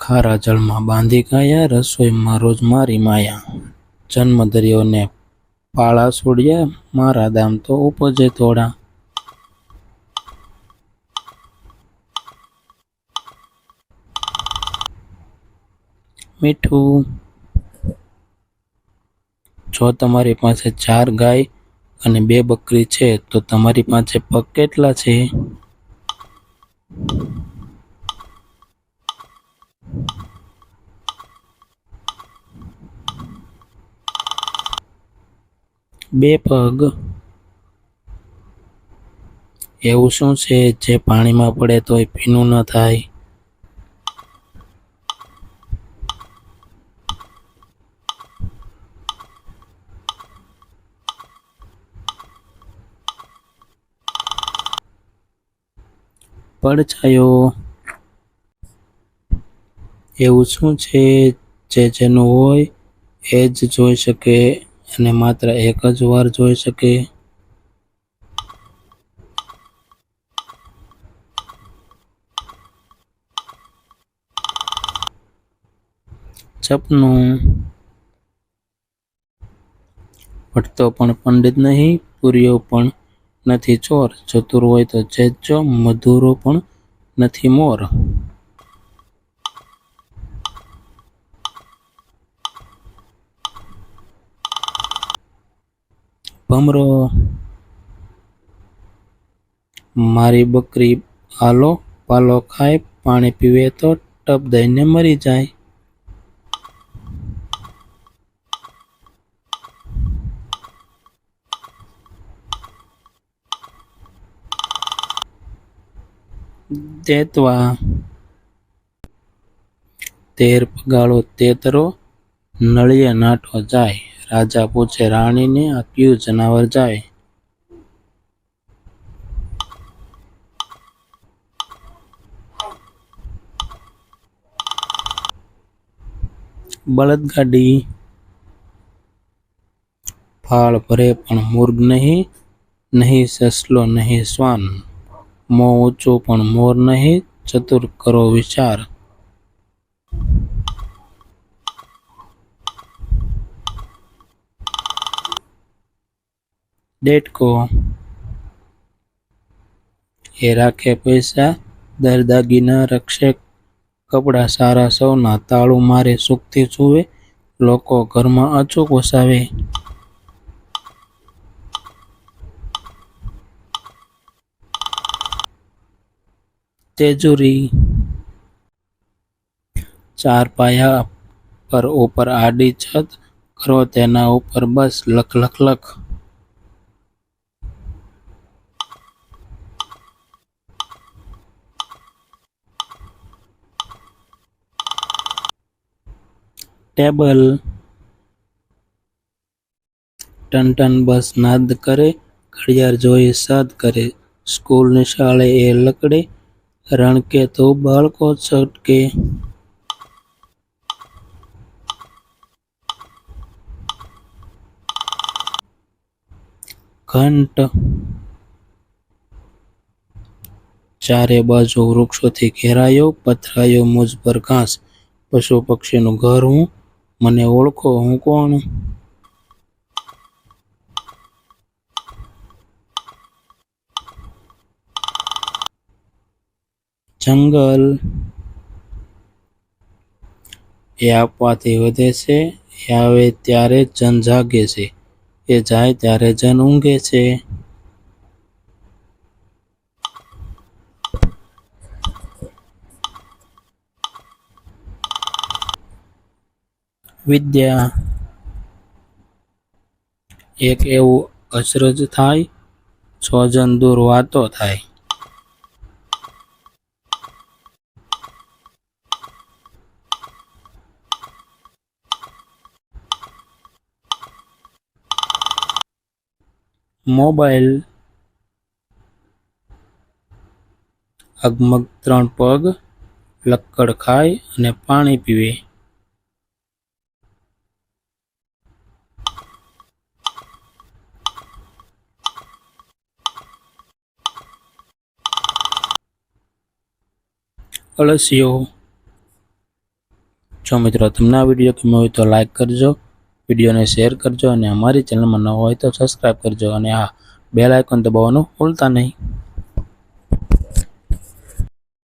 ખારા જળમાં બાંધી ગયા, રસોઈમાં રોજ મારી માયા. જન્મ દરિયોને પાળા છોડ્યા, મારા દામ તો ઉપજે થોડા મીઠું. જો તમારી પાસે ચાર ગાય અને બે બકરી છે, તો તમારી પાસે પગ કેટલા છે? બે પગ. એવું શું છે? જે પાણીમાં પડે તોય ભીનું ન થાય. પડછાયો. એવું શું છે જે જેનું હોય એ જ જોઈ શકે અને માત્ર એક જ વાર જોઈ શકે? સપનું ભટતો પણ પંડિત નહીં પૂર્યો પણ નથી ચોર, ચતુર હોય તો ચેતજો મધુરો પણ નથી મોર. ભમરો, મારી બકરી આલો, પાલો ખાય, પાણી પીવે તો ટપ દઈને મરી જાય. દેતવા તેર પગાળો તેતરો નળિયે નાટો જાય. રાજા પૂછે, રાણીને આ કયું જનાવર જાય. બળદગાડી. ફાળ ભરે પણ મુર્ગ નહીં. નહીં સસલો, નહીં શ્વાન. મોં ઊંચું પણ મોર નહીં, ચતુર કરો વિચાર. ડેટકો. એ રાખે પૈસા, દર દાગીના રક્ષે કપડાં સારા સૌના, તાળું મારે સુખથી જુએ લોકો ઘરમાં અચૂક વસાવે. તેજુરી ચાર પાયા પર ઉપર આડી છત કરો તેના ઉપર બસ લખ લખ લખ ટેબલ ટન ટન બસ નાદ કરે ઘડિયાળ જોઈ સાદ કરે સ્કૂલ નિશાળે એ લકડે રણકે તો બાળકો છટકે. ઘંટ. ચારે બાજુ વૃક્ષોથી ઘેરાયો, પથરાયો મુજ પર ઘાસ. પશુ પક્ષીનું ઘર હું, મને ઓળખો હું કોણ? જંગલ એ આપવાથી વધે છે, એ આવે ત્યારે જન જાગે છે, એ જાય ત્યારે જન ઊંઘે છે. વિદ્યા એક એવું અચરજ થાય, છ જન દૂર વાતો થાય. મોબાઈલ અગમગ ત્રણ પગ, લક્કડ ખાય અને પાણી પીવે. અળસિયો. જો મિત્રો તમને આ વીડિયો ગમ્યો હોય તો લાઈક કરજો. વિડીયોને શેર કરજો અને અમારી ચેનલમાં ન હોય તો સબસ્ક્રાઈબ કરજો અને હા બેલ આઇકોન દબાવવાનું ભૂલતા નહીં.